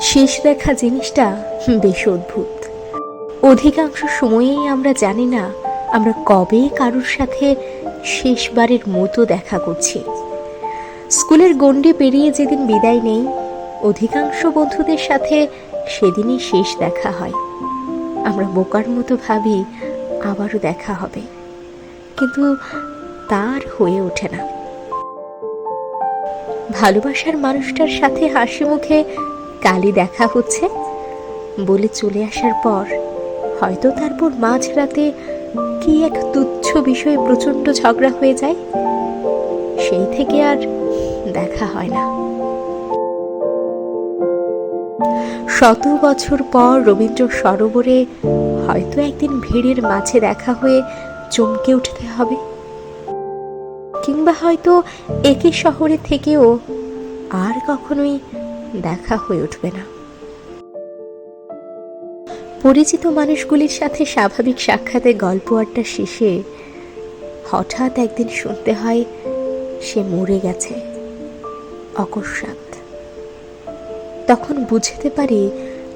শেষ দেখা জিনিসটা বেশ অদ্ভুত। অধিকাংশ সময়েই আমরা জানি না আমরা কবে কারোর সাথে শেষবারের মতো দেখা করছি। স্কুলের গণ্ডি পেরিয়ে যেদিন বিদায় নেই, অধিকাংশ বন্ধুদের সাথে সেদিনই শেষ দেখা হয়। আমরা বোকার মতো ভাবি আবারও দেখা হবে। কিন্তু তার হয়ে ওঠে না। ভালোবাসার মানুষটার সাথে হাসি মুখে কালি দেখা হচ্ছে। বলে চলে আসার পর হয়তো তারপর মাঝরাতে কি এক তুচ্ছ বিষয়ে প্রচণ্ড ঝগড়া হয়ে যায়, সেই থেকে আর দেখা হয় না। শত বছর পর রবীন্দ্র সরোবরে হয়তো একদিন ভিড়ের মাঝে দেখা হয়ে চমকে উঠতে হবে। কিংবা হয়তো একই শহরে থেকেও আর কখনোই দেখা হয়ে উঠবে না। পরিচিত মানুষগুলির সাথে স্বাভাবিক সাক্ষাতে গল্প আড্ডা শেষে হঠাৎ একদিন শুনতে হয় সে মরে গেছে, অকস্মাৎ। তখন বুঝতে পারি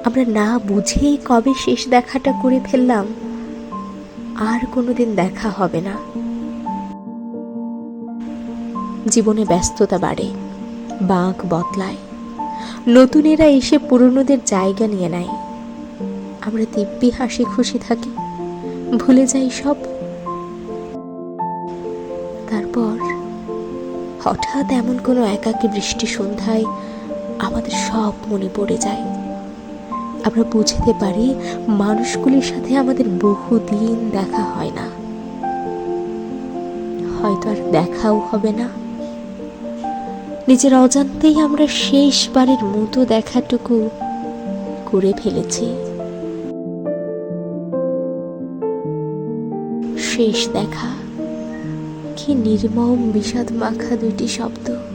আমরা না বুঝেই কবে শেষ দেখাটা করে ফেললাম, আর কোনোদিন দেখা হবে না। জীবনে ব্যস্ততা বাড়ে, বাঁক বদলায়। নতুনেরা এসে পুরনোদের জায়গা নিয়ে নেয়। আমরা দিব্যি হাসি খুশি থাকি, ভুলে যাই সব। তারপর হঠাৎ এমন কোনো একাকী বৃষ্টি সন্ধ্যায় আমাদের সব মনে পড়ে যায়। আমরা বুঝতে পারি মানুষগুলির সাথে আমাদের বহুদিন দেখা হয় না। হয়তো আর দেখাও হবে না। নিজের অজান্তেই আমরা শেষবারের মতো দেখাটুকু করে ফেলেছি। শেষ দেখা কি নির্মম বিষাদ মাখা দুটি শব্দ।